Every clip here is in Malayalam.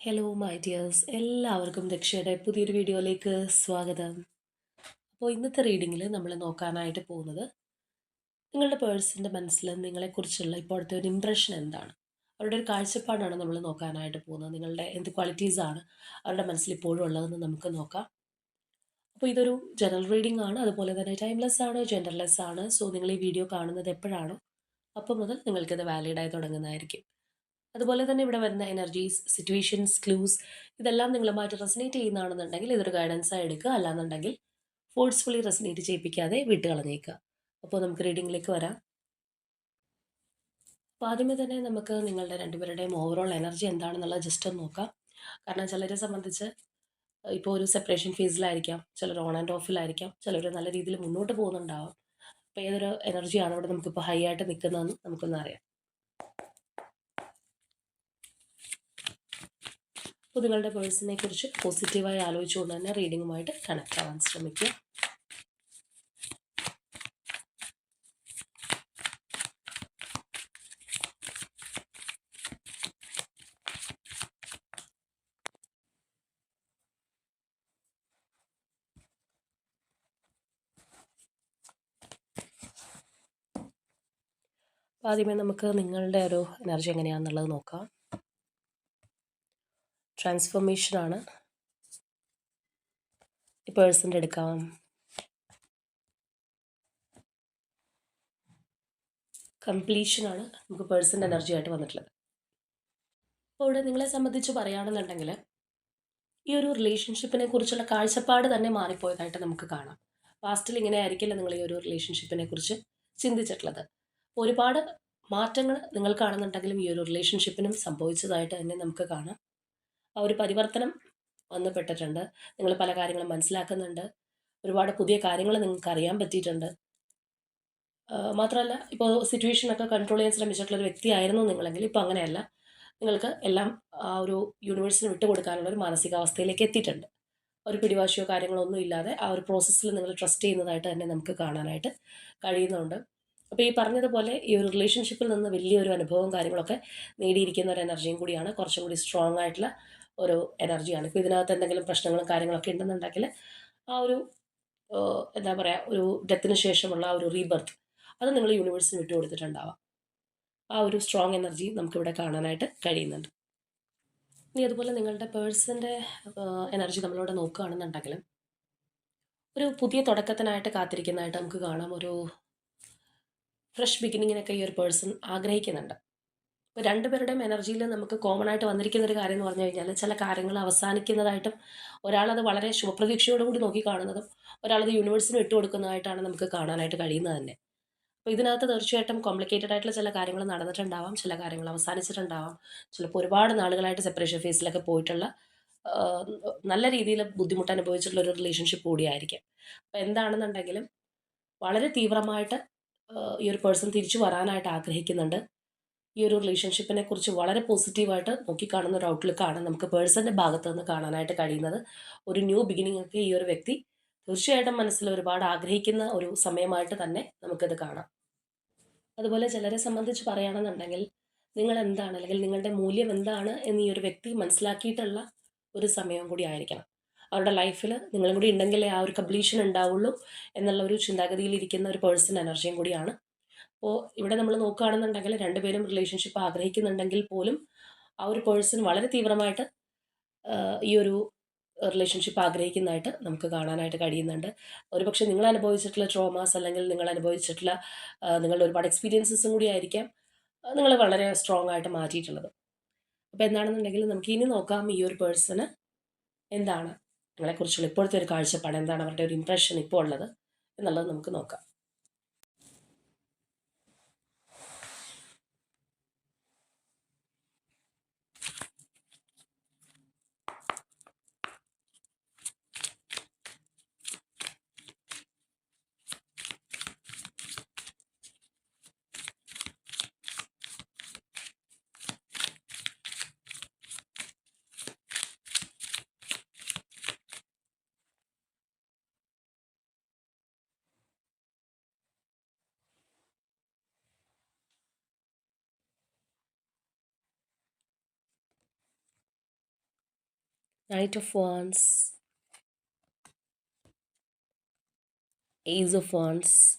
ഹലോ മൈ ഡിയേഴ്സ് എല്ലാവർക്കും ദക്ഷയുടെ പുതിയൊരു വീഡിയോയിലേക്ക് സ്വാഗതം. അപ്പോൾ ഇന്നത്തെ റീഡിങ്ങിൽ നമ്മൾ നോക്കാനായിട്ട് പോകുന്നത് നിങ്ങളുടെ പേഴ്സന്റെ മനസ്സിൽ നിങ്ങളെക്കുറിച്ചുള്ള ഇപ്പോഴത്തെ ഒരു ഇമ്പ്രഷൻ എന്താണ്? അവരുടെ ഒരു കാഴ്ചപ്പാടാണ് നമ്മൾ നോക്കാനായിട്ട് പോകുന്നത്. നിങ്ങളുടെ എന്ത് ക്വാളിറ്റീസാണ് അവരുടെ മനസ്സിൽ ഇപ്പോഴും ഉള്ളതെന്ന് നമുക്ക് നോക്കാം. അപ്പോൾ ഇതൊരു ജനറൽ റീഡിംഗ് ആണ്. അതുപോലെ തന്നെ ടൈംലെസ് ആണ് ജെൻഡർലെസ് ആണ്. സോ നിങ്ങൾ ഈ വീഡിയോ കാണുന്നത് എപ്പോഴാണോ അപ്പോൾ മുതൽ നിങ്ങൾക്കിത് വാലിഡായി തുടങ്ങുന്നതായിരിക്കും. അതുപോലെ തന്നെ ഇവിടെ വരുന്ന എനർജീസ് സിറ്റുവേഷൻസ് ക്ലൂസ് ഇതെല്ലാം നിങ്ങളുമായിട്ട് റെസനേറ്റ് ചെയ്യുന്നതാണെന്നുണ്ടെങ്കിൽ ഇതൊരു ഗൈഡൻസായി എടുക്കുക. അല്ലാന്നുണ്ടെങ്കിൽ ഫോഴ്സ്ഫുള്ളി റെസനേറ്റ് ചെയ്യിപ്പിക്കാതെ വിട്ട് കളഞ്ഞേക്കുക അപ്പോൾ നമുക്ക് റീഡിങ്ങിലേക്ക് വരാം. അപ്പോൾ ആദ്യമേ തന്നെ നമുക്ക് നിങ്ങളുടെ രണ്ടുപേരുടെയും ഓവറോൾ എനർജി എന്താണെന്നുള്ളത് ജസ്റ്റ് ഒന്ന് നോക്കാം. കാരണം ചിലരെ സംബന്ധിച്ച് ഇപ്പോൾ ഒരു സെപ്പറേഷൻ ഫേസിലായിരിക്കാം ചിലർ ഓൺ ആൻഡ് ഓഫിലായിരിക്കാം ചിലർ നല്ല രീതിയിൽ മുന്നോട്ട് പോകുന്നുണ്ടാവാം. അപ്പോൾ ഏതൊരു എനർജിയാണ് ഇവിടെ നമുക്കിപ്പോൾ ഹൈ ആയിട്ട് നിൽക്കുന്നതെന്ന് നമുക്കൊന്ന് അറിയാം. അപ്പോൾ നിങ്ങളുടെ പേഴ്സണിനെ കുറിച്ച് പോസിറ്റീവായി ആലോചിച്ചുകൊണ്ട് തന്നെ റീഡിങ്ങുമായിട്ട് കണക്ട് ആവാൻ ശ്രമിക്കുക. ആദ്യമേ നമുക്ക് നിങ്ങളുടെ ഒരു എനർജി എങ്ങനെയാണെന്നുള്ളത് നോക്കാം. ട്രാൻസ്ഫോർമേഷനാണ് ആണ്. പേഴ്സന്റെ എടുക്കാം. കംപ്ലീഷനാണ് നമുക്ക് പേഴ്സന്റെ എനർജി ആയിട്ട് വന്നിട്ടുള്ളത്. അപ്പോൾ ഇവിടെ നിങ്ങളെ സംബന്ധിച്ച് പറയുകയാണെന്നുണ്ടെങ്കിൽ ഈ ഒരു റിലേഷൻഷിപ്പിനെ കുറിച്ചുള്ള കാഴ്ചപ്പാട് തന്നെ മാറിപ്പോയതായിട്ട് നമുക്ക് കാണാം. പാസ്റ്റിൽ ഇങ്ങനെ ആയിരിക്കില്ല നിങ്ങൾ ഈ ഒരു റിലേഷൻഷിപ്പിനെ കുറിച്ച് ചിന്തിച്ചിട്ടുള്ളത്. ഒരുപാട് മാറ്റങ്ങൾ നിങ്ങൾ കാണുന്നുണ്ടെങ്കിലും ഈ ഒരു റിലേഷൻഷിപ്പിനും സംഭവിച്ചതായിട്ട് തന്നെ നമുക്ക് കാണാം. ആ ഒരു പരിവർത്തനം വന്നുപെട്ടിട്ടുണ്ട്. നിങ്ങൾ പല കാര്യങ്ങളും മനസ്സിലാക്കുന്നുണ്ട്. ഒരുപാട് പുതിയ കാര്യങ്ങൾ നിങ്ങൾക്ക് അറിയാൻ പറ്റിയിട്ടുണ്ട് മാത്രമല്ല ഇപ്പോൾ സിറ്റുവേഷനൊക്കെ കൺട്രോൾ ചെയ്യാൻ ശ്രമിച്ചിട്ടുള്ള ഒരു വ്യക്തിയായിരുന്നു നിങ്ങളെങ്കിൽ ഇപ്പോൾ അങ്ങനെയല്ല. നിങ്ങൾക്ക് എല്ലാം ആ ഒരു യൂണിവേഴ്സിന് വിട്ടുകൊടുക്കാനുള്ള ഒരു മാനസികാവസ്ഥയിലേക്ക് എത്തിയിട്ടുണ്ട്. ഒരു പിടിവാശിയോ കാര്യങ്ങളോ ഒന്നും ഇല്ലാതെ ആ ഒരു പ്രോസസ്സിൽ നിങ്ങൾ ട്രസ്റ്റ് ചെയ്യുന്നതായിട്ട് തന്നെ നമുക്ക് കാണാനായിട്ട് കഴിയുന്നുണ്ട്. അപ്പോൾ ഈ പറഞ്ഞതുപോലെ ഈ ഒരു റിലേഷൻഷിപ്പിൽ നിന്ന് വലിയൊരു അനുഭവവും കാര്യങ്ങളൊക്കെ നേടിയിരിക്കുന്ന ഒരു എനർജിയും കൂടിയാണ് കുറച്ചും കൂടി സ്ട്രോങ് ആയിട്ടുള്ള ഒരു എനർജിയാണ് ഇപ്പോൾ ഇതിനകത്ത് എന്തെങ്കിലും പ്രശ്നങ്ങളും കാര്യങ്ങളൊക്കെ ഉണ്ടെന്നുണ്ടെങ്കിൽ ആ ഒരു എന്താ പറയുക ഒരു ഡെത്തിന് ശേഷമുള്ള ആ ഒരു റീബർത്ത് അത് നിങ്ങൾ യൂണിവേഴ്സിന് വിട്ടു കൊടുത്തിട്ടുണ്ടാവാം. ആ ഒരു സ്ട്രോങ് എനർജി നമുക്കിവിടെ കാണാനായിട്ട് കഴിയുന്നുണ്ട്. ഇനി അതുപോലെ നിങ്ങളുടെ പേഴ്സന്റെ എനർജി നമ്മളിവിടെ നോക്കുകയാണെന്നുണ്ടെങ്കിൽ ഒരു പുതിയ തുടക്കത്തിനായിട്ട് കാത്തിരിക്കുന്നതായിട്ട് നമുക്ക് കാണാം. ഒരു ഫ്രഷ് ബിഗിനിങ്ങിനൊക്കെ ഈ ഒരു പേഴ്സൺ ആഗ്രഹിക്കുന്നുണ്ട്. ഇപ്പോൾ രണ്ടുപേരുടെയും എനർജിയിൽ നമുക്ക് കോമൺ ആയിട്ട് വന്നിരിക്കുന്ന ഒരു കാര്യം എന്ന് പറഞ്ഞു കഴിഞ്ഞാൽ ചില കാര്യങ്ങൾ അവസാനിക്കുന്നതായിട്ടും ഒരാളത് വളരെ ശുഭപ്രതീക്ഷയോടുകൂടി നോക്കി കാണുന്നതും ഒരാളത് യൂണിവേഴ്സിന് കൊടുക്കുന്നതായിട്ടാണ് നമുക്ക് കാണാനായിട്ട് കഴിയുന്നത് തന്നെ. അപ്പോൾ ഇതിനകത്ത് തീർച്ചയായിട്ടും കോംപ്ലിക്കേറ്റഡ് ആയിട്ടുള്ള ചില കാര്യങ്ങൾ നടന്നിട്ടുണ്ടാവാം ചില കാര്യങ്ങൾ അവസാനിച്ചിട്ടുണ്ടാവാം. ചിലപ്പോൾ ഒരുപാട് നാളുകളായിട്ട് സെപ്പറേഷൻ ഫേസിലൊക്കെ പോയിട്ടുള്ള നല്ല രീതിയിൽ ബുദ്ധിമുട്ട് അനുഭവിച്ചിട്ടുള്ള ഒരു റിലേഷൻഷിപ്പ് കൂടിയായിരിക്കും അപ്പോൾ എന്താണെന്നുണ്ടെങ്കിലും വളരെ തീവ്രമായിട്ട് ഈ ഒരു പേഴ്സൺ തിരിച്ചു വരാനായിട്ട് ആഗ്രഹിക്കുന്നുണ്ട്. ഈ ഒരു റിലേഷൻഷിപ്പിനെ കുറിച്ച് വളരെ പോസിറ്റീവായിട്ട് നോക്കിക്കാണുന്ന ഒരു ഔട്ട്ലുക്കാണ് നമുക്ക് പേഴ്സന്റെ ഭാഗത്ത് നിന്ന് കാണാനായിട്ട് കഴിയുന്നത്. ഒരു ന്യൂ ബിഗിനിങ് ഒക്കെ ഈ ഒരു വ്യക്തി തീർച്ചയായിട്ടും മനസ്സിൽ ഒരുപാട് ആഗ്രഹിക്കുന്ന ഒരു സമയമായിട്ട് തന്നെ നമുക്കിത് കാണാം. അതുപോലെ ചിലരെ സംബന്ധിച്ച് പറയുകയാണെന്നുണ്ടെങ്കിൽ നിങ്ങൾ എന്താണ് അല്ലെങ്കിൽ നിങ്ങളുടെ മൂല്യം എന്താണ് എന്ന് ഈ ഒരു വ്യക്തി മനസ്സിലാക്കിയിട്ടുള്ള ഒരു സമയം കൂടി ആയിരിക്കണം. അവരുടെ ലൈഫിൽ നിങ്ങളും കൂടി ഉണ്ടെങ്കിലേ ആ ഒരു കംപ്ലീഷൻ ഉണ്ടാവുള്ളൂ എന്നുള്ള ഒരു ചിന്താഗതിയിൽ ഇരിക്കുന്ന ഒരു പേഴ്സൺ എനർജിയും കൂടിയാണ് അപ്പോൾ ഇവിടെ നമ്മൾ നോക്കുകയാണെന്നുണ്ടെങ്കിൽ രണ്ടുപേരും റിലേഷൻഷിപ്പ് ആഗ്രഹിക്കുന്നുണ്ടെങ്കിൽ പോലും ആ ഒരു പേഴ്സൺ വളരെ തീവ്രമായിട്ട് ഈ ഒരു റിലേഷൻഷിപ്പ് ആഗ്രഹിക്കുന്നതായിട്ട് നമുക്ക് കാണാനായിട്ട് കഴിയുന്നുണ്ട്. ഒരുപക്ഷെ നിങ്ങൾ അനുഭവിച്ചിട്ടുള്ള ട്രോമാസ് അല്ലെങ്കിൽ നിങ്ങൾ അനുഭവിച്ചിട്ടുള്ള നിങ്ങളുടെ ഒരുപാട് എക്സ്പീരിയൻസസും കൂടി ആയിരിക്കാം നിങ്ങൾ വളരെ സ്ട്രോങ് ആയിട്ട് മാറ്റിയിട്ടുള്ളത്. അപ്പോൾ എന്താണെന്നുണ്ടെങ്കിൽ നമുക്ക് ഇനി നോക്കാം ഈ ഒരു പേഴ്സണ് എന്താണ് നിങ്ങളെക്കുറിച്ചുള്ള ഇപ്പോഴത്തെ ഒരു കാഴ്ചപ്പാട് എന്താണ് അവരുടെ ഒരു ഇമ്പ്രഷൻ ഇപ്പോൾ ഉള്ളത് എന്നുള്ളത് നമുക്ക് നോക്കാം. Knight of Wands, Ace of Wands,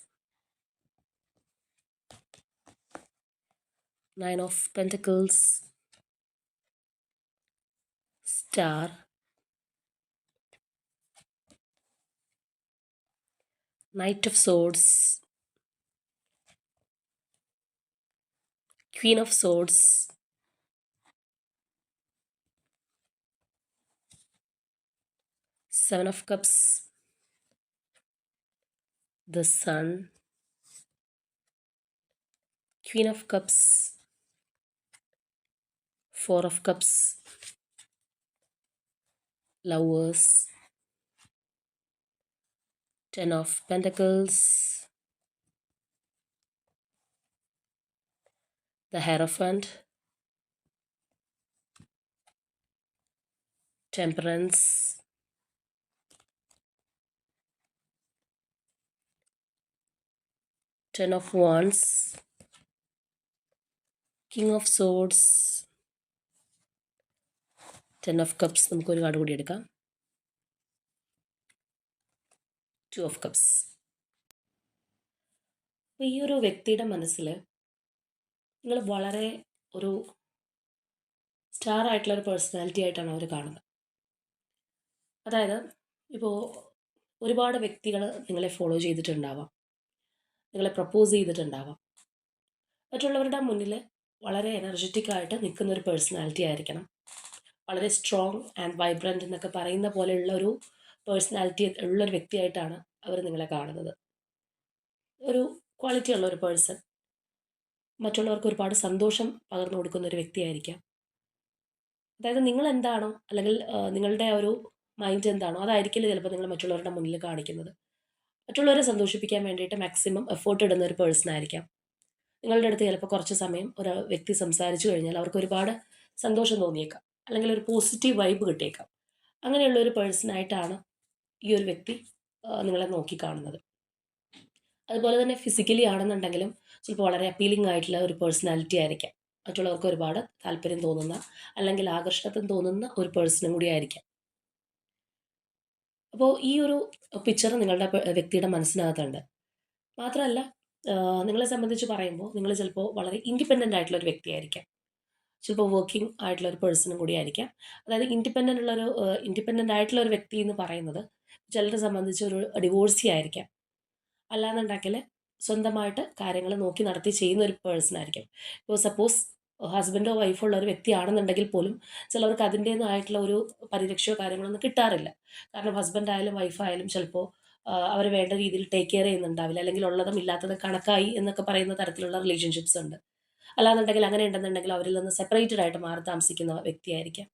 Nine of Pentacles, Star, Knight of Swords, Queen of Swords, Seven of Cups, the Sun, Queen of Cups, Four of Cups, Lovers, Ten of Pentacles, the Hierophant, Temperance, Ten of Wands, King of Swords, ten of cups നമുക്കൊരു കാർഡ് കൂടി എടുക്കാം. ടു ഓഫ് കപ്സ് അപ്പോൾ ഈ ഒരു വ്യക്തിയുടെ മനസ്സിൽ നിങ്ങൾ വളരെ ഒരു സ്റ്റാർ ആയിട്ടുള്ള ഒരു പേഴ്സണാലിറ്റി ആയിട്ടാണ് അവർ കാണുന്നത്. അതായത് ഇപ്പോൾ ഒരുപാട് വ്യക്തികൾ നിങ്ങളെ ഫോളോ ചെയ്തിട്ടുണ്ടാവാം. നിങ്ങളെ പ്രപ്പോസ് ചെയ്തിട്ടുണ്ടാവാം. മറ്റുള്ളവരുടെ മുന്നിൽ വളരെ എനർജറ്റിക് ആയിട്ട് നിൽക്കുന്ന ഒരു പേഴ്സണാലിറ്റി ആയിരിക്കണം. വളരെ സ്ട്രോങ് ആൻഡ് വൈബ്രന്റ് എന്നൊക്കെ പറയുന്ന പോലെയുള്ള ഒരു പേഴ്സണാലിറ്റി ഉള്ളൊരു വ്യക്തിയായിട്ടാണ് അവർ നിങ്ങളെ കാണുന്നത്. ഒരു ക്വാളിറ്റി ഉള്ള ഒരു പേഴ്സൺ മറ്റുള്ളവർക്ക് ഒരുപാട് സന്തോഷം പകർന്നു കൊടുക്കുന്ന ഒരു വ്യക്തിയായിരിക്കാം. അതായത് നിങ്ങൾ എന്താണോ അല്ലെങ്കിൽ നിങ്ങളുടെ ഒരു മൈൻഡ് എന്താണോ അതായിരിക്കില്ല ചിലപ്പോൾ നിങ്ങൾ മറ്റുള്ളവരുടെ മുന്നിൽ കാണിക്കുന്നത്. മറ്റുള്ളവരെ സന്തോഷിപ്പിക്കാൻ വേണ്ടിയിട്ട് മാക്സിമം എഫേർട്ട് ഇടുന്ന ഒരു പേഴ്സൺ ആയിരിക്കാം. നിങ്ങളുടെ അടുത്ത് ചിലപ്പോൾ കുറച്ച് സമയം ഒരു വ്യക്തി സംസാരിച്ചു കഴിഞ്ഞാൽ അവർക്ക് ഒരുപാട് സന്തോഷം തോന്നിയേക്കാം. അല്ലെങ്കിൽ ഒരു പോസിറ്റീവ് വൈബ് കിട്ടിയേക്കാം. അങ്ങനെയുള്ള ഒരു പേഴ്സണായിട്ടാണ് ഈ ഒരു വ്യക്തി നിങ്ങളെ നോക്കി കാണുന്നത് അതുപോലെ തന്നെ ഫിസിക്കലി ആണെന്നുണ്ടെങ്കിലും ചിലപ്പോൾ വളരെ അപ്പീലിംഗ് ആയിട്ടുള്ള ഒരു പേഴ്സണാലിറ്റി ആയിരിക്കാം. മറ്റുള്ളവർക്ക് ഒരുപാട് താല്പര്യം തോന്നുന്ന അല്ലെങ്കിൽ ആകർഷണത്തിന് തോന്നുന്ന ഒരു പേഴ്സണും കൂടി ആയിരിക്കാം. അപ്പോൾ ഈ ഒരു പിക്ചർ നിങ്ങളുടെ വ്യക്തിയുടെ മനസ്സിനകത്തുണ്ട്. മാത്രമല്ല നിങ്ങളെ സംബന്ധിച്ച് പറയുമ്പോൾ നിങ്ങൾ ചിലപ്പോൾ വളരെ ഇൻഡിപെൻഡന്റ് ആയിട്ടുള്ള ഒരു വ്യക്തിയായിരിക്കാം. ചിലപ്പോൾ വർക്കിംഗ് ആയിട്ടുള്ള ഒരു പേഴ്സണും കൂടി ആയിരിക്കാം. അതായത് ഇൻഡിപെൻഡന്റ് ഉള്ളൊരു ഇൻഡിപെൻഡന്റ് ആയിട്ടുള്ള ഒരു വ്യക്തി എന്ന് പറയുന്നത് ചിലരെ സംബന്ധിച്ച് ഒരു ഡിവോഴ്സി ആയിരിക്കാം. അല്ലാന്നുണ്ടെങ്കിൽ സ്വന്തമായിട്ട് കാര്യങ്ങൾ നോക്കി നടത്തി ചെയ്യുന്ന ഒരു പേഴ്സൺ ആയിരിക്കും. ഇപ്പോൾ സപ്പോസ് ഹസ്ബൻഡോ വൈഫോ ഉള്ള ഒരു വ്യക്തിയാണെന്നുണ്ടെങ്കിൽ പോലും ചിലവർക്ക് അതിന്റേതായിട്ടുള്ള ഒരു പരിരക്ഷയോ കാര്യങ്ങളൊന്നും കിട്ടാറില്ല. കാരണം ഹസ്ബൻഡ് ആയാലും വൈഫായാലും ചിലപ്പോൾ അവർ വേണ്ട രീതിയിൽ ടേക്ക് കെയർ ചെയ്യുന്നുണ്ടാവില്ല. അല്ലെങ്കിൽ ഉള്ളതും ഇല്ലാത്തതും കണക്കായി എന്നൊക്കെ പറയുന്ന തരത്തിലുള്ള റിലേഷൻഷിപ്സ് ഉണ്ട്. അല്ലാന്നുണ്ടെങ്കിൽ അങ്ങനെ ഉണ്ടെന്നുണ്ടെങ്കിൽ അവരിൽ നിന്ന് സെപ്പറേറ്റഡ് ആയിട്ട് മാറി താമസിക്കുന്ന വ്യക്തിയായിരിക്കാം.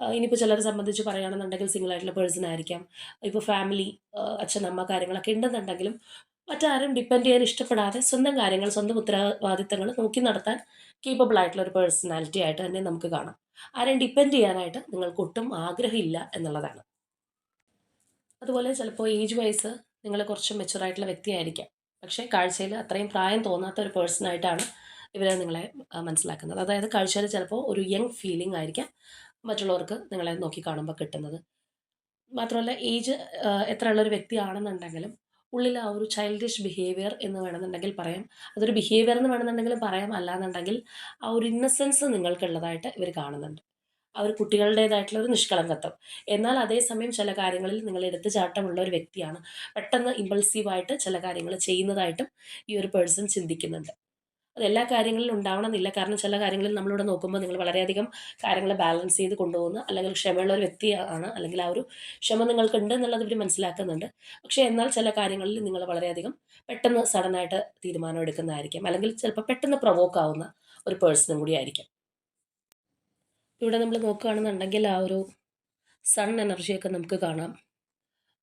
ഇനിയിപ്പോൾ ചിലരെ സംബന്ധിച്ച് പറയുകയാണെന്നുണ്ടെങ്കിൽ സിംഗിൾ ആയിട്ടുള്ള പേഴ്സൺ ആയിരിക്കാം. ഇപ്പോൾ ഫാമിലി അച്ഛൻ അമ്മ കാര്യങ്ങളൊക്കെ ഉണ്ടെന്നുണ്ടെങ്കിലും മറ്റാരും ഡിപ്പെൻഡ് ചെയ്യാൻ ഇഷ്ടപ്പെടാതെ സ്വന്തം കാര്യങ്ങൾ സ്വന്തം ഉത്തരവാദിത്തങ്ങൾ നോക്കി നടത്താൻ കേപ്പബിൾ ആയിട്ടുള്ള ഒരു പേഴ്സണാലിറ്റി ആയിട്ട് തന്നെ നമുക്ക് കാണാം. ആരെയും ഡിപ്പെൻഡ് ചെയ്യാനായിട്ട് നിങ്ങൾക്ക് ഒട്ടും ആഗ്രഹമില്ല എന്നുള്ളതാണ്. അതുപോലെ ചിലപ്പോൾ ഏജ് വൈസ് നിങ്ങൾ കുറച്ച് മെച്ചുറായിട്ടുള്ള വ്യക്തിയായിരിക്കാം. പക്ഷേ കാഴ്ചയിൽ അത്രയും പ്രായം തോന്നാത്ത ഒരു പേഴ്സണായിട്ടാണ് ഇവരെ നിങ്ങളെ മനസ്സിലാക്കുന്നത്. അതായത് കാഴ്ചയിൽ ചിലപ്പോൾ ഒരു യങ് ഫീലിംഗ് ആയിരിക്കാം മറ്റുള്ളവർക്ക് നിങ്ങളെ നോക്കി കാണുമ്പോൾ കിട്ടുന്നത്. മാത്രമല്ല ഏജ് എത്ര ഉള്ളൊരു വ്യക്തിയാണെന്നുണ്ടെങ്കിലും ഉള്ളിൽ ആ ഒരു ചൈൽഡിഷ് ബിഹേവിയർ എന്ന് വേണമെന്നുണ്ടെങ്കിൽ പറയാം. അതൊരു ബിഹേവിയർ എന്ന് വേണമെന്നുണ്ടെങ്കിൽ പറയാം. അല്ലാന്നുണ്ടെങ്കിൽ ആ ഒരു ഇന്നസെൻസ് നിങ്ങൾക്കുള്ളതായിട്ട് ഇവർ കാണുന്നുണ്ട്. ആ ഒരു കുട്ടികളുടേതായിട്ടുള്ള ഒരു നിഷ്കളങ്കത്വം. എന്നാൽ അതേസമയം ചില കാര്യങ്ങളിൽ നിങ്ങൾ എടുത്തുചാട്ടമുള്ള ഒരു വ്യക്തിയാണ്. പെട്ടെന്ന് ഇമ്പൾസീവായിട്ട് ചില കാര്യങ്ങൾ ചെയ്യുന്നതായിട്ടും ഈ ഒരു പേഴ്സൺ ചിന്തിക്കുന്നുണ്ട്. അത് എല്ലാ കാര്യങ്ങളിലും ഉണ്ടാവണമെന്നില്ല. കാരണം ചില കാര്യങ്ങളിൽ നമ്മളിവിടെ നോക്കുമ്പോൾ നിങ്ങൾ വളരെയധികം കാര്യങ്ങൾ ബാലൻസ് ചെയ്ത് കൊണ്ടുപോകുന്നു. അല്ലെങ്കിൽ ക്ഷമയുള്ള ഒരു വ്യക്തിയാണ് അല്ലെങ്കിൽ ആ ഒരു ക്ഷമ നിങ്ങൾക്കുണ്ട് എന്നുള്ളത് ഇവർ മനസ്സിലാക്കുന്നുണ്ട്. പക്ഷേ എന്നാൽ ചില കാര്യങ്ങളിൽ നിങ്ങൾ വളരെയധികം പെട്ടെന്ന് സഡനായിട്ട് തീരുമാനം എടുക്കുന്നതായിരിക്കും. അല്ലെങ്കിൽ ചിലപ്പോൾ പെട്ടെന്ന് പ്രൊവോക്ക് ആവുന്ന ഒരു പേഴ്സണും കൂടി ആയിരിക്കും. ഇവിടെ നമ്മൾ നോക്കുകയാണെന്നുണ്ടെങ്കിൽ ആ ഒരു സൺ എനർജിയൊക്കെ നമുക്ക് കാണാം.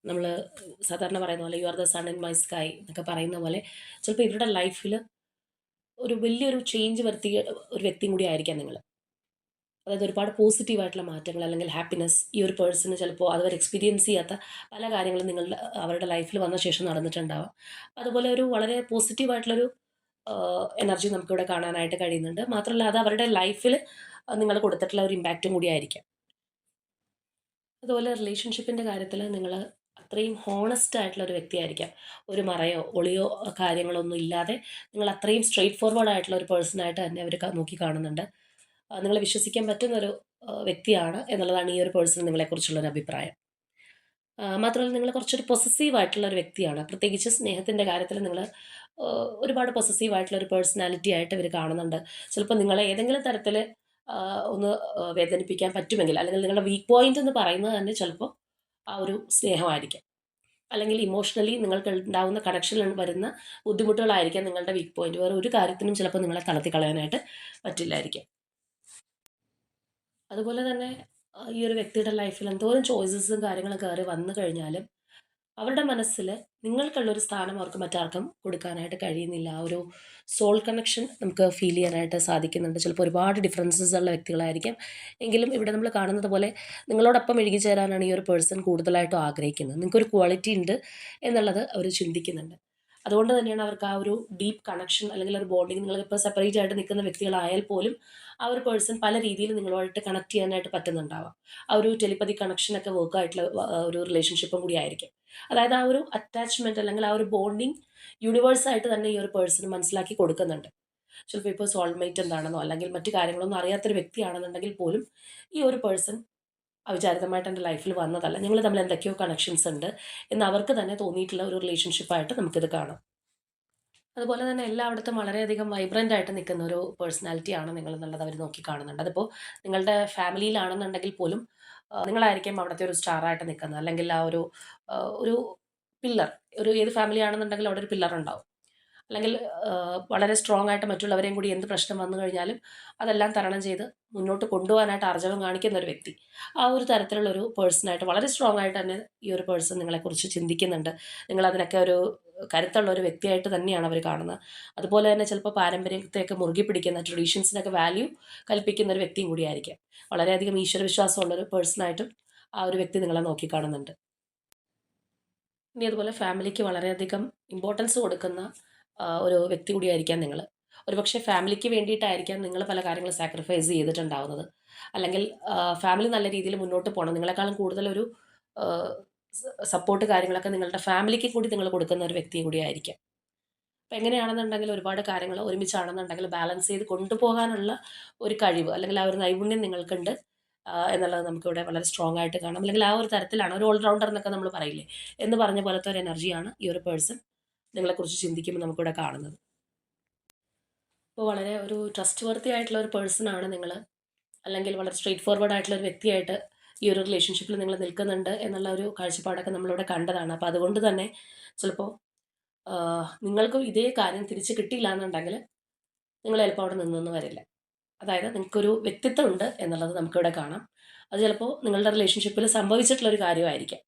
നമ്മൾ സാധാരണ പറയുന്ന പോലെ you are the sun in my sky എന്നൊക്കെ പറയുന്ന പോലെ ചിലപ്പോൾ ഇവരുടെ ലൈഫിൽ ഒരു വലിയൊരു ചേഞ്ച് വരുത്തിയ ഒരു വ്യക്തിയും കൂടി ആയിരിക്കാം നിങ്ങൾ അതായത് ഒരുപാട് പോസിറ്റീവായിട്ടുള്ള മാറ്റങ്ങൾ അല്ലെങ്കിൽ ഹാപ്പിനെസ് ഈ ഒരു പേഴ്സണ് ചിലപ്പോൾ അതുവരെ എക്സ്പീരിയൻസ് ചെയ്യാത്ത പല കാര്യങ്ങളും നിങ്ങളുടെ അവരുടെ ലൈഫിൽ വന്ന ശേഷം നടന്നിട്ടുണ്ടാവാം. അതുപോലെ ഒരു വളരെ പോസിറ്റീവായിട്ടുള്ളൊരു എനർജി നമുക്കിവിടെ കാണാനായിട്ട് കഴിയുന്നുണ്ട്. മാത്രമല്ല അത് അവരുടെ ലൈഫിൽ നിങ്ങൾ കൊടുത്തിട്ടുള്ള ഒരു ഇമ്പാക്റ്റും കൂടി ആയിരിക്കാം. അതുപോലെ റിലേഷൻഷിപ്പിന്റെ കാര്യത്തിൽ നിങ്ങൾ അത്രയും ഹോണസ്റ്റ് ആയിട്ടുള്ള ഒരു വ്യക്തിയായിരിക്കാം. ഒരു മറയോ ഒളിയോ കാര്യങ്ങളൊന്നും ഇല്ലാതെ നിങ്ങൾ അത്രയും സ്ട്രെയിറ്റ് ഫോർവേഡ് ആയിട്ടുള്ള ഒരു പേഴ്സണായിട്ട് തന്നെ അവർ നോക്കി കാണുന്നുണ്ട്. നിങ്ങളെ വിശ്വസിക്കാൻ പറ്റുന്ന ഒരു വ്യക്തിയാണ് എന്നുള്ളതാണ് ഈ ഒരു പേഴ്സൺ നിങ്ങളെക്കുറിച്ചുള്ളൊരു അഭിപ്രായം. മാത്രമല്ല നിങ്ങൾ കുറച്ചൊരു പൊസസീവ് ആയിട്ടുള്ള ഒരു വ്യക്തിയാണ്. പ്രത്യേകിച്ച് സ്നേഹത്തിന്റെ കാര്യത്തിൽ നിങ്ങൾ ഒരുപാട് പൊസസീവ് ആയിട്ടുള്ള ഒരു പേഴ്സണാലിറ്റി ആയിട്ട് ഇവർ കാണുന്നുണ്ട്. ചിലപ്പോൾ നിങ്ങളെ ഏതെങ്കിലും തരത്തിൽ ഒന്ന് വേദനിപ്പിക്കാൻ പറ്റുമെങ്കിൽ അല്ലെങ്കിൽ നിങ്ങളുടെ വീക്ക് പോയിന്റ് എന്ന് പറയുന്നത് തന്നെ ചിലപ്പോൾ ആ ഒരു സ്നേഹമായിരിക്കാം. അല്ലെങ്കിൽ ഇമോഷണലി നിങ്ങൾക്ക് ഉണ്ടാകുന്ന കണക്ഷനിൽ വരുന്ന ബുദ്ധിമുട്ടുകളായിരിക്കാം നിങ്ങളുടെ വീക്ക് പോയിന്റ് വേറെ ഒരു കാര്യത്തിനും ചിലപ്പോൾ നിങ്ങളെ തളർത്തി കളയാനായിട്ട് പറ്റില്ലായിരിക്കാം. അതുപോലെ തന്നെ ഈ ഒരു വ്യക്തിയുടെ ലൈഫിൽ എന്തോരം ചോയ്സസും കാര്യങ്ങളും കയറി വന്നു കഴിഞ്ഞാലും അവരുടെ മനസ്സിൽ നിങ്ങൾക്കുള്ളൊരു സ്ഥാനം അവർക്ക് മറ്റാർക്കും കൊടുക്കാനായിട്ട് കഴിയുന്നില്ല. ആ ഒരു സോൾ കണക്ഷൻ നമുക്ക് ഫീൽ ചെയ്യാനായിട്ട് സാധിക്കുന്നുണ്ട്. ചിലപ്പോൾ ഒരുപാട് ഡിഫറൻസസ് ഉള്ള വ്യക്തികളായിരിക്കും. എങ്കിലും ഇവിടെ നമ്മൾ കാണുന്നത് പോലെ നിങ്ങളോടൊപ്പം ഇഴുകിച്ചേരാനാണ് ഈ ഒരു പേഴ്സൺ കൂടുതലായിട്ടും ആഗ്രഹിക്കുന്നത്. നിങ്ങൾക്കൊരു ക്വാളിറ്റി ഉണ്ട് എന്നുള്ളത് അവർ ചിന്തിക്കുന്നുണ്ട്. അതുകൊണ്ട് തന്നെയാണ് അവർക്ക് ആ ഒരു ഡീപ്പ് കണക്ഷൻ അല്ലെങ്കിൽ ഒരു ബോണ്ടിങ് നിങ്ങൾ ഇപ്പോൾ സെപ്പറേറ്റ് ആയിട്ട് നിൽക്കുന്ന വ്യക്തികളായാൽ പോലും ആ ഒരു പേഴ്സൺ പല രീതിയിൽ നിങ്ങളുമായിട്ട് കണക്ട് ചെയ്യാനായിട്ട് പറ്റുന്നുണ്ടാവാം. ആ ഒരു ടെലിപ്പതി കണക്ഷനൊക്കെ വർക്ക് ആയിട്ടുള്ള ഒരു റിലേഷൻഷിപ്പും കൂടി ആയിരിക്കും. അതായത് ആ ഒരു അറ്റാച്ച്മെന്റ് അല്ലെങ്കിൽ ആ ഒരു ബോണ്ടിങ് യൂണിവേഴ്സ് ആയിട്ട് തന്നെ ഈ ഒരു പേഴ്സൺ മനസ്സിലാക്കി കൊടുക്കുന്നുണ്ട്. ചിലപ്പോൾ ഇപ്പോൾ സോൾമേറ്റ് എന്താണെന്നോ അല്ലെങ്കിൽ മറ്റു കാര്യങ്ങളൊന്നും അറിയാത്തൊരു വ്യക്തിയാണെന്നുണ്ടെങ്കിൽ പോലും ഈ ഒരു പേഴ്സൺ അവിചാരിതമായിട്ട് എന്റെ ലൈഫിൽ വന്നതല്ല. ഞങ്ങൾ തമ്മിൽ എന്തൊക്കെയോ കണക്ഷൻസ് ഉണ്ട്. എന്ന് അവർക്ക് തന്നെ തോന്നിയിട്ടുള്ള ഒരു റിലേഷൻഷിപ്പായിട്ട് നമുക്കിത് കാണാം. അതുപോലെ തന്നെ എല്ലായിടത്തും വളരെയധികം വൈബ്രന്റ് ആയിട്ട് നിൽക്കുന്ന ഒരു പേഴ്സണാലിറ്റിയാണ് നിങ്ങൾ എന്നുള്ളത് അവർ നോക്കി കാണുന്നുണ്ട്. അതിപ്പോൾ നിങ്ങളുടെ ഫാമിലിയിലാണെന്നുണ്ടെങ്കിൽ പോലും നിങ്ങളായിരിക്കും അവിടുത്തെ ഒരു സ്റ്റാറായിട്ട് നിൽക്കുന്നത്. അല്ലെങ്കിൽ ആ ഒരു ഒരു പില്ലർ ഒരു ഏത് ഫാമിലി ആണെന്നുണ്ടെങ്കിൽ അവിടെ ഒരു പില്ലർ ഉണ്ടാവും. അല്ലെങ്കിൽ വളരെ സ്ട്രോങ് ആയിട്ട് മറ്റുള്ളവരെയും കൂടി എന്ത് പ്രശ്നം വന്നു കഴിഞ്ഞാലും അതെല്ലാം തരണം ചെയ്ത് മുന്നോട്ട് കൊണ്ടുപോകാനായിട്ട് ആർജവം കാണിക്കുന്ന ഒരു വ്യക്തി. ആ ഒരു തരത്തിലുള്ള ഒരു പേഴ്സണായിട്ട് വളരെ സ്ട്രോങ് ആയിട്ട് തന്നെ ഈ ഒരു പേഴ്സൺ നിങ്ങളെക്കുറിച്ച് ചിന്തിക്കുന്നുണ്ട്. നിങ്ങളതിനൊക്കെ ഒരു കരുത്തുള്ള ഒരു വ്യക്തിയായിട്ട് തന്നെയാണ് അവർ കാണുന്നത്. അതുപോലെ തന്നെ ചിലപ്പോൾ പാരമ്പര്യത്തെയൊക്കെ മുറുകി പിടിക്കുന്ന ട്രഡീഷൻസിനൊക്കെ വാല്യൂ കൽപ്പിക്കുന്ന ഒരു വ്യക്തിയും കൂടിയായിരിക്കാം വളരെയധികം ഈശ്വരവിശ്വാസമുള്ള ഒരു പേഴ്സണായിട്ടും ആ ഒരു വ്യക്തി നിങ്ങളെ നോക്കിക്കാണുന്നുണ്ട് ഇനി അതുപോലെ ഫാമിലിക്ക് വളരെയധികം ഇമ്പോർട്ടൻസ് കൊടുക്കുന്ന ഒരു വ്യക്തി കൂടിയായിരിക്കാം നിങ്ങൾ ഒരുപക്ഷെ ഫാമിലിക്ക് വേണ്ടിയിട്ടായിരിക്കാം നിങ്ങൾ പല കാര്യങ്ങളും സാക്രിഫൈസ് ചെയ്തിട്ടുണ്ടാവുന്നത്. അല്ലെങ്കിൽ ഫാമിലി നല്ല രീതിയിൽ മുന്നോട്ട് പോകണം. നിങ്ങളെക്കാളും കൂടുതലൊരു സപ്പോർട്ട് കാര്യങ്ങളൊക്കെ നിങ്ങളുടെ ഫാമിലിക്ക് കൂടി നിങ്ങൾ കൊടുക്കുന്ന ഒരു വ്യക്തി കൂടിയായിരിക്കാം അപ്പം എങ്ങനെയാണെന്നുണ്ടെങ്കിൽ ഒരുപാട് കാര്യങ്ങൾ ഒരുമിച്ചാണെന്നുണ്ടെങ്കിൽ ബാലൻസ് ചെയ്ത് കൊണ്ടുപോകാനുള്ള ഒരു കഴിവ് അല്ലെങ്കിൽ ആ ഒരു നൈപുണ്യം നിങ്ങൾക്കുണ്ട്. എന്നുള്ളത് നമുക്കിവിടെ വളരെ സ്ട്രോങ് ആയിട്ട് കാണാം. അല്ലെങ്കിൽ ആ ഒരു തരത്തിലാണ് ഒരു ഓൾറൗണ്ടർ എന്നൊക്കെ നമ്മൾ പറയില്ലേ? എന്ന് പറഞ്ഞ പോലത്തെ ഒരു എനർജിയാണ് ഈ ഒരു പേഴ്സൺ നിങ്ങളെക്കുറിച്ച് ചിന്തിക്കുമ്പോൾ നമുക്കിവിടെ കാണുന്നത്. അപ്പോൾ വളരെ ഒരു ട്രസ്റ്റ് വർത്തി ആയിട്ടുള്ള ഒരു പേഴ്സണാണ് നിങ്ങൾ അല്ലെങ്കിൽ വളരെ സ്ട്രെയിറ്റ് ഫോർവേഡ് ആയിട്ടുള്ള ഒരു വ്യക്തിയായിട്ട് ഈ ഒരു റിലേഷൻഷിപ്പിൽ നിങ്ങൾ നിൽക്കുന്നുണ്ട് എന്നുള്ള ഒരു കാഴ്ചപ്പാടൊക്കെ നമ്മളിവിടെ കണ്ടതാണ്. അപ്പോൾ അതുകൊണ്ട് തന്നെ ചിലപ്പോൾ നിങ്ങൾക്ക് ഇതേ കാര്യം തിരിച്ച് കിട്ടിയില്ല എന്നുണ്ടെങ്കിൽ നിങ്ങൾ ചിലപ്പോൾ അവിടെ നിന്നൊന്നും വരില്ല. അതായത് നിങ്ങൾക്കൊരു വ്യക്തിത്വം ഉണ്ട് എന്നുള്ളത് നമുക്കിവിടെ കാണാം. അത് ചിലപ്പോൾ നിങ്ങളുടെ റിലേഷൻഷിപ്പിൽ സംഭവിച്ചിട്ടുള്ള ഒരു കാര്യമായിരിക്കാം.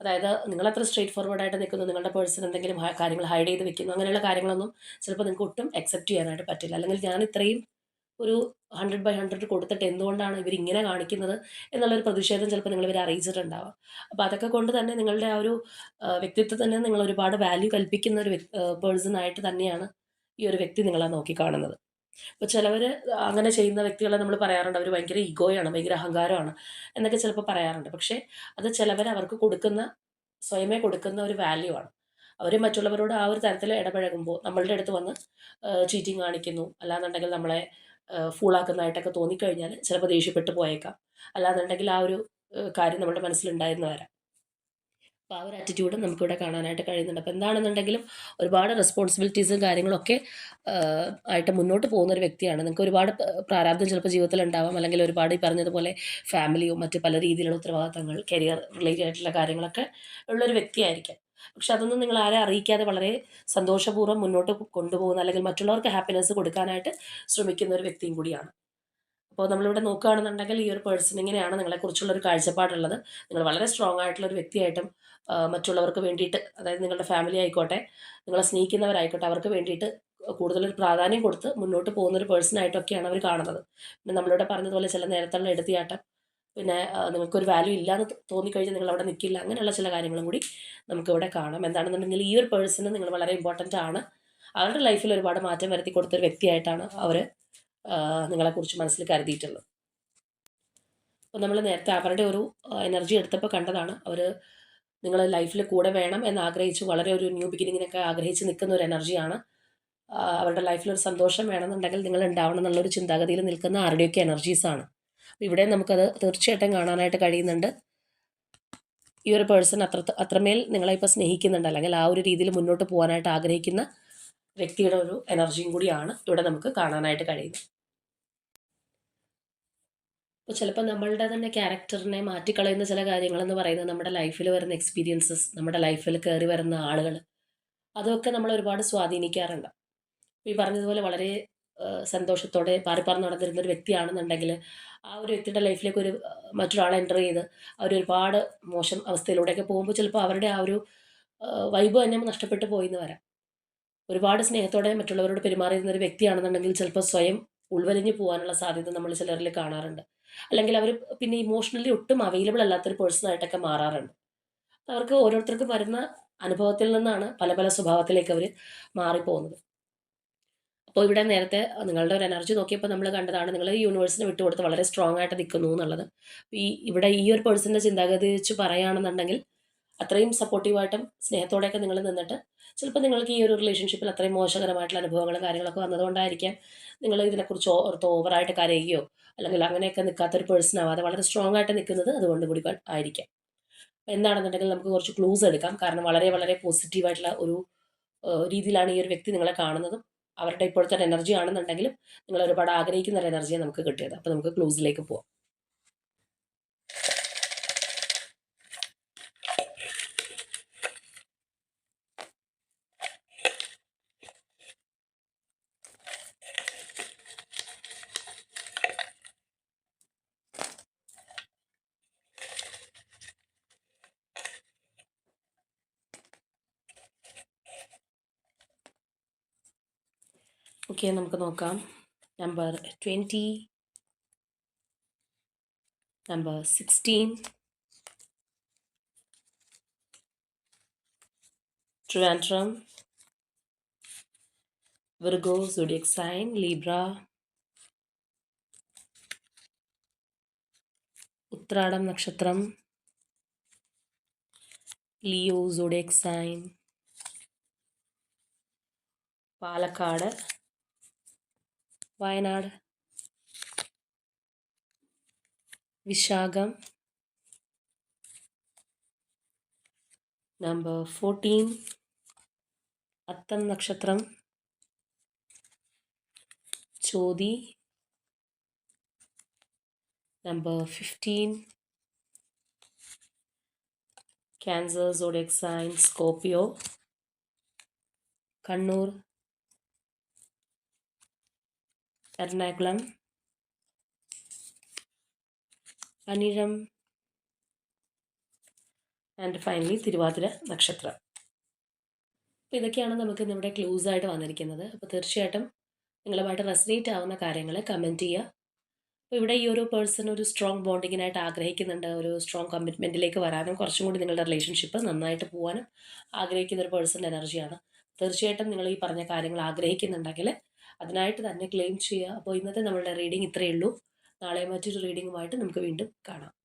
അതായത് നിങ്ങളത്ര സ്ട്രേറ്റ് ഫോർവേഡ് ആയിട്ട് നിൽക്കുന്നു നിങ്ങളുടെ പേഴ്സൺ എന്തെങ്കിലും കാര്യങ്ങൾ ഹൈഡ് ചെയ്ത് വെക്കുന്നു അങ്ങനെയുള്ള കാര്യങ്ങളൊന്നും ചിലപ്പോൾ നിങ്ങൾക്ക് ഒട്ടും അക്സെപ്റ്റ് ചെയ്യാനായിട്ട് പറ്റില്ല. അല്ലെങ്കിൽ ഞാൻ ഇത്രയും ഒരു ഹൺഡ്രഡ് ബൈ ഹൺഡ്രഡ് കൊടുത്തിട്ട് എന്തുകൊണ്ടാണ് ഇവർ ഇങ്ങനെ കാണിക്കുന്നത് എന്നുള്ളൊരു പ്രതിഷേധം ചിലപ്പോൾ നിങ്ങൾ ഇവരെ അറിയിച്ചിട്ടുണ്ടാവാം. അപ്പോൾ അതൊക്കെ കൊണ്ട് തന്നെ നിങ്ങളുടെ ആ ഒരു വ്യക്തിത്വം തന്നെ നിങ്ങൾ ഒരുപാട് വാല്യൂ കൽപ്പിക്കുന്ന ഒരു പേഴ്സൺ ആയിട്ട് തന്നെയാണ് ഈ ഒരു വ്യക്തി നിങ്ങളെ നോക്കിക്കാണുന്നത് ഇപ്പോൾ ചിലവർ അങ്ങനെ ചെയ്യുന്ന വ്യക്തികളെ നമ്മൾ പറയാറുണ്ട് അവർ ഭയങ്കര ഈഗോയാണ് ഭയങ്കര അഹങ്കാരമാണ് എന്നൊക്കെ ചിലപ്പോൾ പറയാറുണ്ട്. പക്ഷേ അത് ചിലവർ അവർക്ക് കൊടുക്കുന്ന സ്വയമേ കൊടുക്കുന്ന ഒരു വാല്യൂ ആണ്. അവർ മറ്റുള്ളവരോട് ആ ഒരു തരത്തിൽ ഇടപഴകുമ്പോൾ നമ്മളുടെ അടുത്ത് വന്ന് ചീറ്റിങ് കാണിക്കുന്നു. അല്ലാന്നുണ്ടെങ്കിൽ നമ്മളെ ഫൂളാക്കുന്നതായിട്ടൊക്കെ തോന്നിക്കഴിഞ്ഞാൽ ചിലപ്പോൾ ദേഷ്യപ്പെട്ട് പോയേക്കാം. അല്ലാന്നുണ്ടെങ്കിൽ ആ ഒരു കാര്യം നമ്മുടെ മനസ്സിലുണ്ടായിരുന്നു വരാം അപ്പോൾ ആ ഒരു ആറ്റിറ്റ്യൂഡും നമുക്കിവിടെ കാണാനായിട്ട് കഴിയുന്നുണ്ട്. അപ്പോൾ എന്താണെന്നുണ്ടെങ്കിലും ഒരുപാട് റെസ്പോൺസിബിലിറ്റീസും കാര്യങ്ങളൊക്കെ ആയിട്ട് മുന്നോട്ട് പോകുന്ന ഒരു വ്യക്തിയാണ്. നിങ്ങൾക്ക് ഒരുപാട് പ്രാരാബ്ദം ചിലപ്പോൾ ജീവിതത്തിൽ ഉണ്ടാവാം അല്ലെങ്കിൽ ഒരുപാട് ഈ പറഞ്ഞതുപോലെ ഫാമിലിയോ മറ്റ് പല രീതിയിലുള്ള ഉത്തരവാദിത്തങ്ങൾ കരിയർ റിലേറ്റഡ് ആയിട്ടുള്ള കാര്യങ്ങളൊക്കെ ഉള്ളൊരു വ്യക്തിയായിരിക്കാം. പക്ഷെ അതൊന്നും നിങ്ങൾ ആരെ അറിയിക്കാതെ വളരെ സന്തോഷപൂർവം മുന്നോട്ട് കൊണ്ടുപോകുന്ന അല്ലെങ്കിൽ മറ്റുള്ളവർക്ക് ഹാപ്പിനെസ് കൊടുക്കാനായിട്ട് ശ്രമിക്കുന്ന ഒരു വ്യക്തിയും കൂടിയാണ്. അപ്പോൾ നമ്മളിവിടെ നോക്കുകയാണെന്നുണ്ടെങ്കിൽ ഈ ഒരു പേഴ്സൺ ഇങ്ങനെയാണ് നിങ്ങളെക്കുറിച്ചുള്ള ഒരു കാഴ്ചപ്പാടുള്ളത്. നിങ്ങൾ വളരെ സ്ട്രോങ് ആയിട്ടുള്ള ഒരു വ്യക്തിയായിട്ടും മറ്റുള്ളവർക്ക് വേണ്ടിയിട്ട് അതായത് നിങ്ങളുടെ ഫാമിലി ആയിക്കോട്ടെ നിങ്ങളെ സ്നേഹിക്കുന്നവരായിക്കോട്ടെ അവർക്ക് വേണ്ടിയിട്ട് കൂടുതലൊരു പ്രാധാന്യം കൊടുത്ത് മുന്നോട്ട് പോകുന്ന ഒരു പേഴ്സൺ ആയിട്ടൊക്കെയാണ് അവർ കാണുന്നത്. പിന്നെ നമ്മളിവിടെ പറഞ്ഞതുപോലെ ചില നേരത്തുള്ള എടുത്തിയാട്ടം പിന്നെ നിങ്ങൾക്കൊരു വാല്യൂ ഇല്ലാന്ന് തോന്നിക്കഴിഞ്ഞാൽ നിങ്ങൾ അവിടെ നിൽക്കില്ല അങ്ങനെയുള്ള ചില കാര്യങ്ങളും കൂടി നമുക്കിവിടെ കാണാം. എന്താണെന്നുണ്ടെങ്കിൽ ഈ ഒരു പേഴ്സണ് നിങ്ങൾ വളരെ ഇമ്പോർട്ടന്റ് ആണ്. അവരുടെ ലൈഫിൽ ഒരുപാട് മാറ്റം വരുത്തി കൊടുത്തൊരു വ്യക്തിയായിട്ടാണ് അവർ നിങ്ങളെക്കുറിച്ച് മനസ്സിൽ കരുതിയിട്ടുള്ളത്. അപ്പോൾ നമ്മൾ നേരത്തെ അവരുടെ ഒരു എനർജി എടുത്തപ്പോൾ കണ്ടതാണ്. അവർ നിങ്ങൾ ലൈഫിൽ കൂടെ വേണം എന്ന് ആഗ്രഹിച്ച് വളരെ ഒരു ന്യൂ ബിഗിനിങ്ങിനൊക്കെ ആഗ്രഹിച്ച് നിൽക്കുന്ന ഒരു എനർജിയാണ് അവരുടെ ലൈഫിൽ ഒരു സന്തോഷം വേണമെന്നുണ്ടെങ്കിൽ നിങ്ങൾ ഉണ്ടാവണം എന്നുള്ളൊരു ചിന്താഗതിയിൽ നിൽക്കുന്ന ആരുടെയൊക്കെ എനർജീസാണ് അപ്പോൾ ഇവിടെ നമുക്കത് തീർച്ചയായിട്ടും കാണാനായിട്ട് കഴിയുന്നുണ്ട്. ഈ ഒരു പേഴ്സൺ അത്ര അത്രമേൽ നിങ്ങളെ ഇപ്പോൾ സ്നേഹിക്കുന്നുണ്ട്. അല്ലെങ്കിൽ ആ ഒരു രീതിയിൽ മുന്നോട്ട് പോകാനായിട്ട് ആഗ്രഹിക്കുന്ന വ്യക്തിയുടെ ഒരു എനർജിയും കൂടിയാണ് ഇവിടെ നമുക്ക് കാണാനായിട്ട് കഴിയുന്നത്. അപ്പോൾ ചിലപ്പോൾ നമ്മളുടെ തന്നെ ക്യാരക്ടറിനെ മാറ്റിക്കളയുന്ന ചില കാര്യങ്ങളെന്ന് പറയുന്നത് നമ്മുടെ ലൈഫിൽ വരുന്ന എക്സ്പീരിയൻസസ് നമ്മുടെ ലൈഫിൽ കയറി വരുന്ന ആളുകൾ അതൊക്കെ നമ്മൾ ഒരുപാട് സ്വാധീനിക്കാറുണ്ട്. ഈ പറഞ്ഞതുപോലെ വളരെ സന്തോഷത്തോടെ പാറിപ്പാർന്ന് നടന്നിരുന്ന ഒരു വ്യക്തിയാണെന്നുണ്ടെങ്കിൽ ആ ഒരു വ്യക്തിയുടെ ലൈഫിലേക്ക് ഒരു മറ്റൊരാൾ എന്റർ ചെയ്ത് അവർ ഒരുപാട് മോശം അവസ്ഥയിലൂടെയൊക്കെ പോകുമ്പോൾ ചിലപ്പോൾ അവരുടെ ആ ഒരു വൈബ് തന്നെ നഷ്ടപ്പെട്ടു പോയിന്ന് വരാം. ഒരുപാട് സ്നേഹത്തോടെ മറ്റുള്ളവരോട് പെരുമാറിയിരുന്ന ഒരു വ്യക്തിയാണെന്നുണ്ടെങ്കിൽ ചിലപ്പോൾ സ്വയം ഉൾവലിഞ്ഞു പോകാനുള്ള സാധ്യത നമ്മൾ ചിലരിൽ കാണാറുണ്ട്. അല്ലെങ്കിൽ അവർ പിന്നെ ഇമോഷണലി ഒട്ടും അവൈലബിൾ അല്ലാത്തൊരു പേഴ്സണായിട്ടൊക്കെ മാറാറുണ്ട്. അവർക്ക് ഓരോരുത്തർക്കും വരുന്ന അനുഭവത്തിൽ നിന്നാണ് പല പല സ്വഭാവത്തിലേക്ക് അവർ മാറിപ്പോകുന്നത്. അപ്പോൾ ഇവിടെ നേരത്തെ നിങ്ങളുടെ ഒരു എനർജി നോക്കിയപ്പോൾ നമ്മൾ കണ്ടതാണ് നിങ്ങൾ യൂണിവേഴ്സിനെ വിട്ടുകൊടുത്ത് വളരെ സ്ട്രോങ് ആയിട്ട് നിൽക്കുന്നു എന്നുള്ളത്. ഈ ഇവിടെ ഈ ഒരു പേഴ്സണിന്റെ ചിന്താഗതി വെച്ച് പറയുകയാണെന്നുണ്ടെങ്കിൽ അത്രയും സപ്പോർട്ടീവായിട്ടും സ്നേഹത്തോടെയൊക്കെ നിങ്ങൾ നിന്നിട്ട് ചിലപ്പോൾ നിങ്ങൾക്ക് ഈ ഒരു റിലേഷൻഷിപ്പിൽ അത്രയും മോശകരമായിട്ടുള്ള അനുഭവങ്ങൾ കാര്യങ്ങളൊക്കെ വന്നതുകൊണ്ടായിരിക്കാം നിങ്ങൾ ഇതിനെക്കുറിച്ച് ഓർത്ത് ഓവറായിട്ട് കരയുകയോ അല്ലെങ്കിൽ അങ്ങനെയൊക്കെ നിൽക്കാത്തൊരു പേഴ്സൺ ആവാതെ വളരെ സ്ട്രോങ് ആയിട്ട് നിൽക്കുന്നത് അതുകൊണ്ട് കൂടി ആയിരിക്കാം. എന്താണെന്നുണ്ടെങ്കിൽ നമുക്ക് കുറച്ച് ക്ലൂസ് എടുക്കാം. കാരണം വളരെ വളരെ പോസിറ്റീവായിട്ടുള്ള ഒരു രീതിയിലാണ് ഈ ഒരു വ്യക്തി നിങ്ങളെ കാണുന്നതും അവരുടെ ഇപ്പോഴത്തെ എനർജി ആണെന്നുണ്ടെങ്കിലും നിങ്ങൾ ഒരുപാട് ആഗ്രഹിക്കുന്ന ഒരു എനർജിയാണ് നമുക്ക് കിട്ടിയത്. അപ്പോൾ നമുക്ക് ക്ലൂസിലേക്ക് പോവാം. ഓക്കെ നമുക്ക് നോക്കാം. Number twenty number sixteen Trivandrum Virgo zodiac sign Libra Uthradam നക്ഷത്രം Leo zodiac sign Palakkad Wayanad വിശാഖം നമ്പർ ഫോർട്ടീൻ അത്തം നക്ഷത്രം ചോതി number fifteen cancer zodiac sign scorpio Kannur Ernakulam Anizham and finally Thiruvathira നക്ഷത്രം. അപ്പോൾ ഇതൊക്കെയാണ് നമുക്ക് നമ്മുടെ ക്ലൂസ് ആയിട്ട് വന്നിരിക്കുന്നത്. അപ്പോൾ തീർച്ചയായിട്ടും നിങ്ങളുമായിട്ട് റെസനേറ്റ് ആവുന്ന കാര്യങ്ങൾ കമന്റ് ചെയ്യുക. അപ്പോൾ ഇവിടെ ഈ ഒരു പേഴ്സൺ ഒരു സ്ട്രോങ് ബോണ്ടിങ്ങിനായിട്ട് ആഗ്രഹിക്കുന്നുണ്ട്. ഒരു സ്ട്രോങ് കമ്മിറ്റ്മെന്റിലേക്ക് വരാനും കുറച്ചും കൂടി നിങ്ങളുടെ റിലേഷൻഷിപ്പ് നന്നായിട്ട് പോകാനും ആഗ്രഹിക്കുന്ന ഒരു പേഴ്സന്റെ എനർജിയാണ് തീർച്ചയായിട്ടും നിങ്ങൾ ഈ പറഞ്ഞ കാര്യങ്ങൾ ആഗ്രഹിക്കുന്നുണ്ടെങ്കിൽ അതിനായിട്ട് തന്നെ ക്ലെയിം ചെയ്യുക. അപ്പോൾ ഇന്നത്തെ നമ്മളുടെ റീഡിംഗ് ഇത്രയേ ഉള്ളൂ. നാളെ മറ്റൊരു റീഡിങ്ങുമായിട്ട് നമുക്ക് വീണ്ടും കാണാം.